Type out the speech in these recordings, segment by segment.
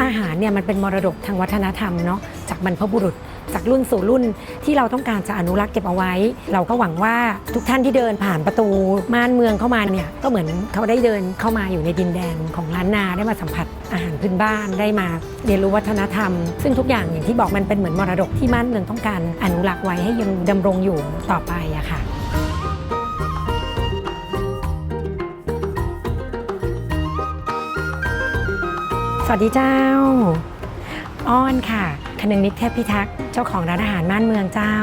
อาหารเนี่ยมันเป็นมรดกทางวัฒนธรรมเนาะจากบรรพบุรุษ จากรุ่นสู่รุ่นที่เราต้องการจะอนุรักษ์เก็บเอาไว้ เราก็หวังว่าทุกท่านที่เดินผ่านประตูม่านเมืองเข้ามาเนี่ยก็เหมือนเขาได้เดินเข้ามาอยู่ในดินแดนของล้านนาได้มาสัมผัสอาหารพื้นบ้านได้มาเรียนรู้วัฒนธรรม ซึ่งทุกอย่างอย่างที่บอกมันเป็นเหมือนมรดกที่ม่านเมืองต้องการอนุรักษ์ไว้ให้ยังดำรงอยู่ต่อไปอะค่ะ สวัสดีเจ้า อ้อนค่ะคนึงนิดเทพพิทักษ์เจ้าของร้านอาหารม่านเมืองเจ้า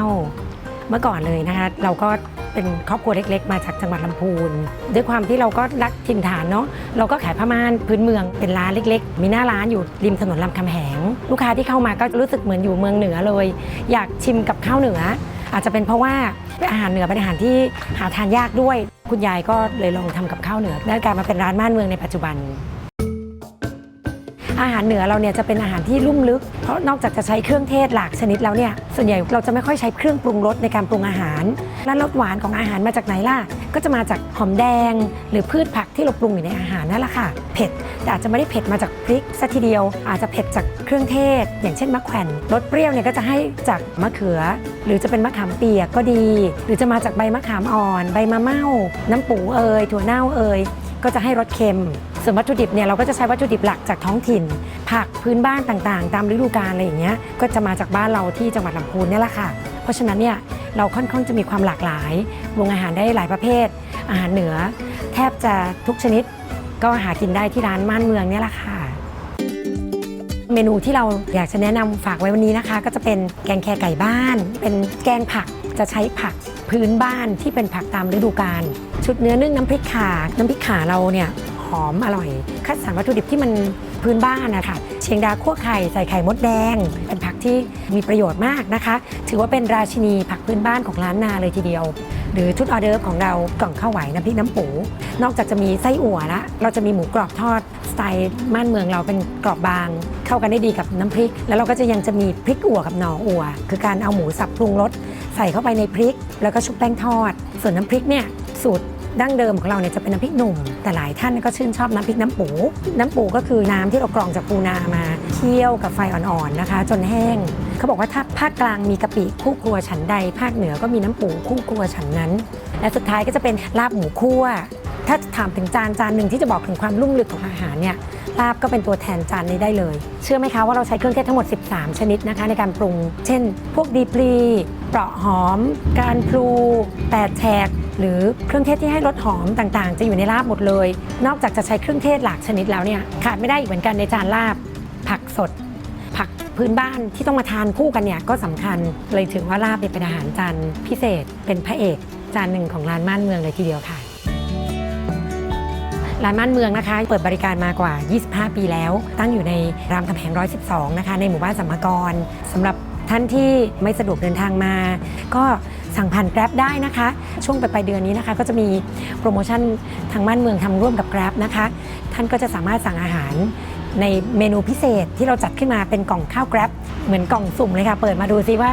เมื่อก่อนเลยนะคะ เราก็เป็นครอบครัวเล็ก ๆ มาจากจังหวัดลำพูน ด้วยความที่เราก็รักถิ่นฐานเนาะเราก็ขายผ้าม่านพื้นเมืองเป็นร้านเล็ก ๆ มีหน้าร้านอยู่ริมถนนลำคำแหง ลูกค้าที่เข้ามาก็รู้สึกเหมือนอยู่เมืองเหนือเลย อยากชิมกับข้าวเหนือ อาจจะเป็นเพราะว่าอาหารเหนือเป็นอาหารที่หาทานยากด้วย คุณยายก็เลยลองทำกับข้าวเหนือได้กลายมาเป็นร้านม่านเมืองในปัจจุบัน อาหารเหนือเราเนี่ยจะเป็นอาหารที่ลุ่มลึก เพราะนอกจากจะใช้เครื่องเทศหลากชนิดแล้วเนี่ยส่วนใหญ่เราจะไม่ค่อยใช้เครื่องปรุงรสในการปรุงอาหาร แล้วรสหวานของอาหารมาจากไหนล่ะ ก็จะมาจากหอมแดง หรือพืชผักที่เราปรุงอยู่ในอาหารนั่นแหละค่ะ เผ็ดแต่อาจจะไม่ได้เผ็ดมาจากพริกซะทีเดียว อาจจะเผ็ดจากเครื่องเทศ อย่างเช่นมะแขวนรสเปรี้ยวเนี่ยก็จะให้จากมะเขือ หรือจะเป็นมะขามเปียกก็ดี หรือจะมาจากใบมะขามอ่อน ใบมะเม่าน้ำปูเอยถั่วเน่าเอย ก็จะให้รสเค็ม ส่วนวัตถุดิบเนี่ยเราก็จะใช้วัตถุดิบหลักจากท้องถิ่น ผักพื้นบ้านต่างๆ ตามฤดูกาลอะไรอย่างเงี้ยก็จะมาจากบ้านเราที่จังหวัดลำพูนเนี่ยแหละค่ะ เพราะฉะนั้นเนี่ยเราค่อนข้างจะมีความหลากหลายปรุงอาหารได้หลายประเภท อาหารเหนือ แทบจะทุกชนิด ก็หากินได้ที่ร้านม่านเมืองเนี่ยแหละค่ะเมนูที่เราอยากจะแนะนำฝากไว้วันนี้นะคะ ก็จะเป็นแกงแคไก่บ้าน เป็นแกงผักจะใช้ผัก พื้นบ้านที่เป็นผักตามฤดูกาลชุดเนื้อนึ่งน้ำพริกข่าน้ำพริกข่าเราเนี่ยหอมอร่อย คัดสรรวัตถุดิบที่มัน พื้นบ้านนะคะเชียงดาคั่วไข่ใส่ไข่มดแดง เป็นผักที่มีประโยชน์มากนะคะ ถือว่าเป็นราชินีผักพื้นบ้านของร้านนาเลยทีเดียว หรือชุดออเดิร์ฟของเรากล่องข้าวไหวน้ำพริกน้ำปูนอกจากจะมีไส้อั่วละเราจะมีหมูกรอบทอดสไตล์ม่านเมืองเราเป็นกรอบบาง เข้ากันได้ดีกับน้ำพริก แล้วเราก็จะยังจะมีพริกอั่วกับหน่ออั่วคือการเอาหมูสับปรุงรสใส่เข้าไปในพริก แล้วก็ชุบแป้งทอด ส่วนน้ำพริกเนี่ยสูตร ดั้งเดิมของเราเนี่ยจะเป็นน้ำพริกหนุ่ม แต่หลายท่านก็ชื่นชอบน้ำพริกน้ำปู น้ำปูก็คือน้ำที่เรากรองจากปูนามาเคี่ยวกับไฟอ่อนๆนะคะ จนแห้ง เขาบอกว่าถ้าภาคกลางมีกะปิคู่ครัวฉันใด ภาคเหนือก็มีน้ำปูคู่ครัวฉันนั้น และสุดท้ายก็จะเป็นลาบหมูคั่วถ้าถามถึงจานจานหนึ่งที่จะบอกถึงความลุ่มลึกของอาหารเนี่ย ลาบก็เป็นตัวแทนจานนี้ได้เลย เชื่อไหมคะว่าเราใช้เครื่องเทศทั้งหมด 13 ชนิดนะคะ ในการปรุง เช่น พวกดีปลีเปราะหอม การพลูแปดแฉกหรือเครื่องเทศที่ให้รสหอมต่างๆ จะอยู่ในลาบหมดเลย นอกจากจะใช้เครื่องเทศหลากชนิดแล้วเนี่ยขาดไม่ได้อีกเหมือนกันในจานลาบ ผักสด ผักพื้นบ้านที่ต้องมาทานคู่กันเนี่ยก็สำคัญเลยถือว่าลาบเนี่ยเป็นอาหารจานพิเศษเป็นพระเอกจานหนึ่งของร้านม่านเมืองเลยทีเดียวค่ะ ร้านม่านเมืองนะคะ เปิดบริการมากว่า 25 ปีแล้ว ตั้งอยู่ในรามคำแหง 112 นะคะ ในหมู่บ้านสัมมกรสำหรับท่านที่ไม่สะดวกเดินทางมา ก็สั่งผ่าน Grab ได้นะคะ ช่วงปลายเดือนนี้นะคะ ก็จะมีโปรโมชั่นทางม่านเมืองทำร่วมกับ Grab นะคะ ท่านก็จะสามารถสั่งอาหารในเมนูพิเศษที่เราจัดขึ้นมาเป็นกล่องข้าว Grab เหมือนกล่องสุ่มเลยค่ะ เปิดมาดูซิว่า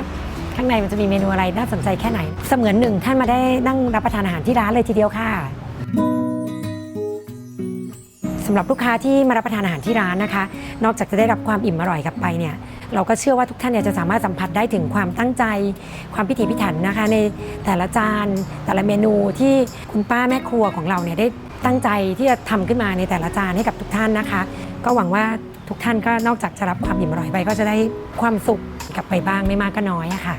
ข้างในมันจะมีเมนูอะไรน่าสนใจแค่ไหน เสมือนหนึ่งท่านมาได้นั่งรับประทานอาหารที่ร้านเลยทีเดียวค่ะำหรับลูกค้าที่มารับประทานอาหารที่ร้านนะคะ นอกจากจะได้รับความอิ่มอร่อยกลับไปเนี่ยเราก็เชื่อว่าทุกท่านเนี่ยจะสามารถสัมผัสได้ถึงความตั้งใจ ความพิถีพิถันนะคะ ในแต่ละจาน แต่ละเมนูที่คุณป้าแม่ครัวของเราเนี่ยได้ตั้งใจที่จะทำขึ้นมาในแต่ละจานให้กับทุกท่านนะคะ ก็หวังว่าทุกท่านก็นอกจากจะรับความอิ่มอร่อยไป ก็จะได้ความสุขกลับไปบ้างไม่มากก็น้อยอะค่ะ